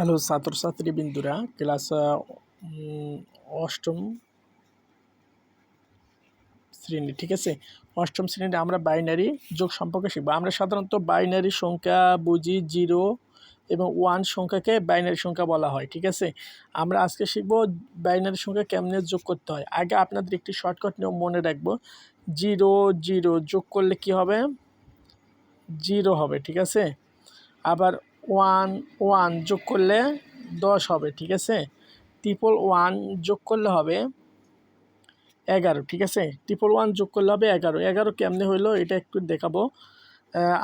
Hello ছাত্রছাত্রী বিন্দুরা class অষ্টম শ্রেণি, ঠিক আছে? অষ্টম শ্রেণীতে আমরা বাইনারি যোগ সম্পর্কে শিখব। আমরা সাধারণত বাইনারি সংখ্যা বুঝি জিরো এবং ওয়ান সংখ্যাকে বাইনারি সংখ্যা বলা হয়, ঠিক আছে? আমরা আজকে শিখব বাইনারি সংখ্যা কেমনে যোগ করতে হয়। আগে আপনাদের একটি শর্টকাট নিয়ম মনে রাখব। জিরো জিরো যোগ করলে কি হবে? জিরো হবে, ঠিক আছে? আবার ওয়ান ওয়ান যোগ করলে দশ হবে, ঠিক আছে? ট্রিপল ওয়ান যোগ করলে হবে এগারো, ঠিক আছে? ট্রিপল ওয়ান যোগ করলে হবে এগারো। এগারো কেমনে হইল? এটা একটু দেখাবো।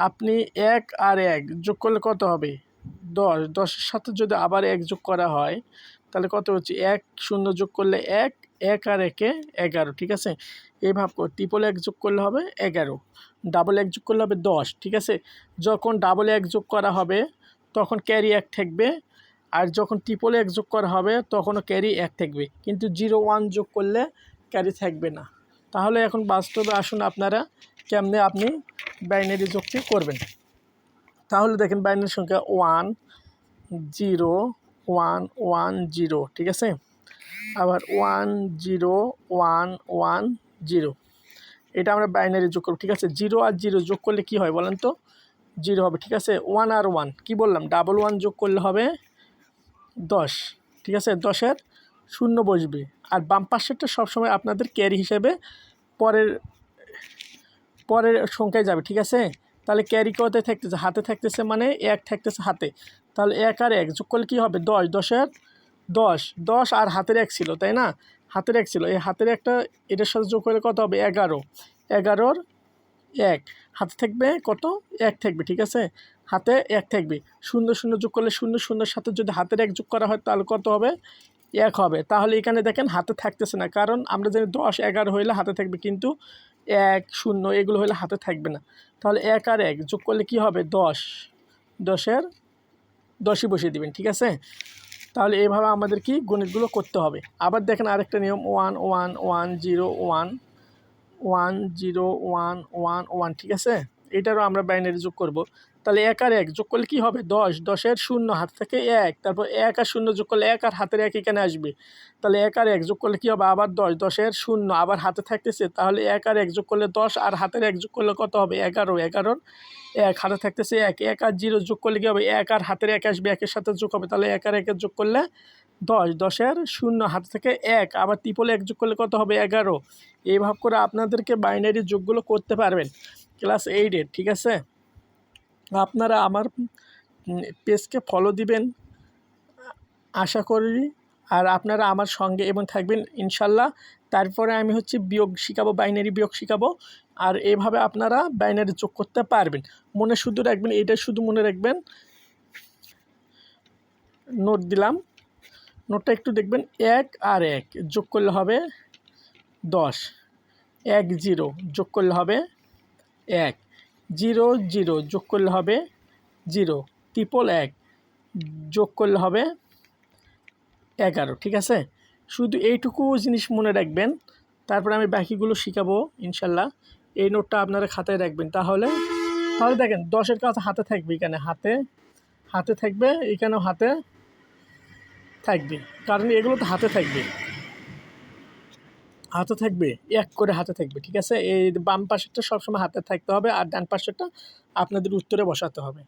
আপনি এক আর এক যোগ করলে কত হবে? দশ। দশের সাথে যদি আবার এক যোগ করা হয়, তাহলে কত হচ্ছে? এক শূন্য যোগ করলে এক এক আর একে এগারো, ঠিক আছে? এই ভাব ট্রিপল এক যোগ করলে হবে এগারো। ডাবল এক যোগ করলে হবে দশ, ঠিক আছে? যখন ডাবল এক যোগ করা হবে তখন ক্যারি এক থাকবে আর যখন ট্রিপল এক যোগ করা হবে, তখনও ক্যারি এক থাকবে কিন্তু জিরো ওয়ান যোগ করলে ক্যারি থাকবে না। তাহলে এখন বাস্তবে আসুন আপনারা, কেমনে আপনি বাইনারি যোগটি করবেন। তাহলে দেখেন বাইনারি সংখ্যা one zero one one zero ঠিক আছে? আবার one zero one one zero এটা আমরা বাইনারি যোগ করব, ঠিক আছে? জিরো আর জিরো যোগ করলে কি হয় বলেন তো? জিরো হবে, ঠিক আছে? ওয়ান আর ওয়ান কি বললাম? ডাবল ওয়ান যোগ করলে হবে দশ, ঠিক আছে? দশের শূন্য বসবে। আর বাম পাশেরটা সবসময় আপনাদের ক্যারি হিসেবে পরের পরের সংখ্যায় যাবে, ঠিক আছে? তাহলে ক্যারি কোথায় থাকতেছে, হাতে থাকতেছে মানে এক থাকতেছে হাতে। তাহলে এক আর এক যোগ করলে কী হবে? দশ, দশের দশ। দশ আর হাতের এক ছিল, তাই না? হাতের এক ছিল। এই হাতের একটা, এটার সাথে যোগ করলে কত হবে? এগারো। এগারোর এক। হাতে থাকবে কত? এক থাকবে, ঠিক আছে? হাতে এক থাকবে। শূন্য শূন্য যোগ করলে শূন্য, শূন্যর সাথে যদি হাতের এক যোগ করা হয়, তাহলে কত হবে? এক হবে। তাহলে এখানে দেখেন হাতে থাকতেছে না। কারণ আমরা জানি দশ, এগারো হইলে হাতে থাকবে কিন্তু এক, শূন্য, এগুলো হইলে হাতে থাকবে না। তাহলে এক আর এক যোগ করলে কি হবে? দশ। দশের দশই বসিয়ে দিবেন, ঠিক আছে? তাহলে এইভাবে আমাদের কি গণিতগুলো করতে হবে। আবার দেখেন আরেকটা নিয়ম one one one zero one one zero one one one ঠিক আছে? এটারও আমরা বাইনারি যোগ করব। তাহলে এক আর এক যোগ করলে কী হবে? দশ, দশের শূন্য, হাত থেকে এক। তারপর এক আর শূন্য যোগ করলে এক আর হাতের এক এখানে আসবে। তাহলে এক আর এক যোগ করলে কী হবে? আবার দশ, দশের শূন্য, আবার হাতে থাকতেছে। তাহলে এক আর এক যোগ করলে দশ, আর হাতের এক যোগ করলে কত হবে? এগারো এগারোর এক, হাতে থাকতেছে এক। এক আর জিরো যোগ করলে কী হবে? এক আর হাতের এক আসবে, একের সাথে যোগ হবে। তাহলে এক আর একের যোগ করলে দশ, দশের শূন্য, হাত থেকে এক, আবার ত্রিপলে এক যোগ করলে কত হবে? এগারো। এইভাবে করে আপনাদেরকে বাইনারি যোগগুলো করতে পারবেন। ক্লাস এইটের ঠিক আছে? আপনারা আমার পেজকে ফলো দিবেন, আশা করি। আর আপনারা আমার সঙ্গে এবং থাকবেন, ইনশাল্লাহ। তারপরে আমি হচ্ছে বিয়োগ শিখাবো বাইনারি বিয়োগ শিখাবো। আর এইভাবে আপনারা বাইনারি যোগ করতে পারবেন। মনে শুধু রাখবেন, এটা শুধু মনে রাখবেন। নোট দিলাম। নোটটা একটু দেখবেন, এক আর এক যোগ করলে হবে দশ। এক জিরো যোগ করলে হবে এক। জিরো জিরো যোগ করলে হবে জিরো। ট্রিপল এক যোগ করলে হবে এগারো, ঠিক আছে? শুধু এইটুকু জিনিস মনে রাখবেন, তারপরে আমি বাকিগুলো শিখাবো, ইনশাল্লাহ। এই নোটটা আপনারা খাতায় রাখবেন, তাহলে তাহলে দেখেন, দশের কাজ হাতে থাকবে এখানে, হাতে হাতে থাকবে, এখানেও হাতে থাকবে, কারণ এগুলো তো হাতে থাকবে। হাতে থাকবে, এক করে হাতে থাকবে, ঠিক আছে? এই বাম পাশেরটা সবসময় হাতে থাকতে হবে আর ডান পাশেরটা আপনাদের উত্তরে বসাতে হবে।